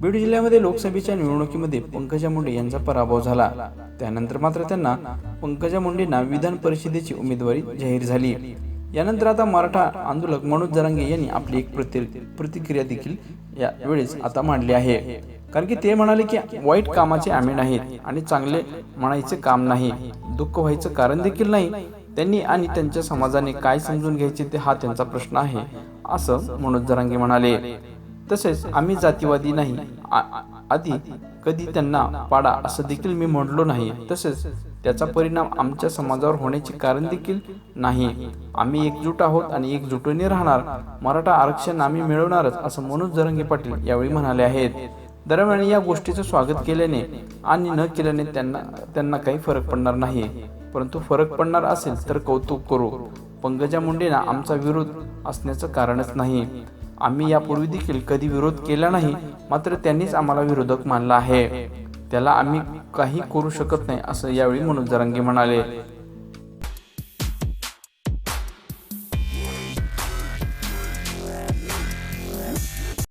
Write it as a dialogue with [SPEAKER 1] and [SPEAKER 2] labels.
[SPEAKER 1] बीड जिल्ह्यामध्ये लोकसभेच्या निवडणुकीमध्ये पंकजा मुंडे यांचा पराभव झाला. त्यानंतर मात्र त्यांना पंकजा मुंडेंना विधान परिषदेची उमेदवारी जाहीर झाली. यानंतर आता मराठा आंदोलक मनोज जरांगे यांनी आपली एक प्रति प्रतिक्रिया देखील या वेळेस आता मांडली आहे. कारण की ते म्हणाले की वाईट कामाचे आम्ही नाहीत आणि चांगले म्हणायचे काम नाही. दुःख व्हायचं कारण देखील नाही. त्यांनी आणि त्यांच्या समाजाने काय समजून घ्यायचे ते हा त्यांचा प्रश्न आहे असं मनोज जरांगे म्हणाले. तसेच आम्ही जातीवादी नाही. आधी कधी त्यांना पाडा असं देखील मी म्हणलो नाही. तसेच त्याचा परिणाम आमच्या समाजावर होण्याचे कारण देखील नाही. आम्ही एकजूट आहोत आणि एकजुटीने राहणार. मराठा आरक्षण आम्ही मिळवणारच असं मनोज जरंगे पाटील यावेळी म्हणाले आहेत. दरम्यान या गोष्टीचं स्वागत केल्याने आणि न केल्याने त्यांना त्यांना काही फरक पडणार नाही. परंतु फरक पडणार असेल तर कौतुक करू. पंकजा मुंडेंना आमचा विरोध असण्याचं कारणच नाही. आम्ही यापूर्वी देखील कधी विरोध केला नाही मात्र त्यांनीच आम्हाला विरोधक मानला आहे. त्याला आम्ही काही करू शकत नाही असं यावेळी मनोज जरांगे म्हणाले.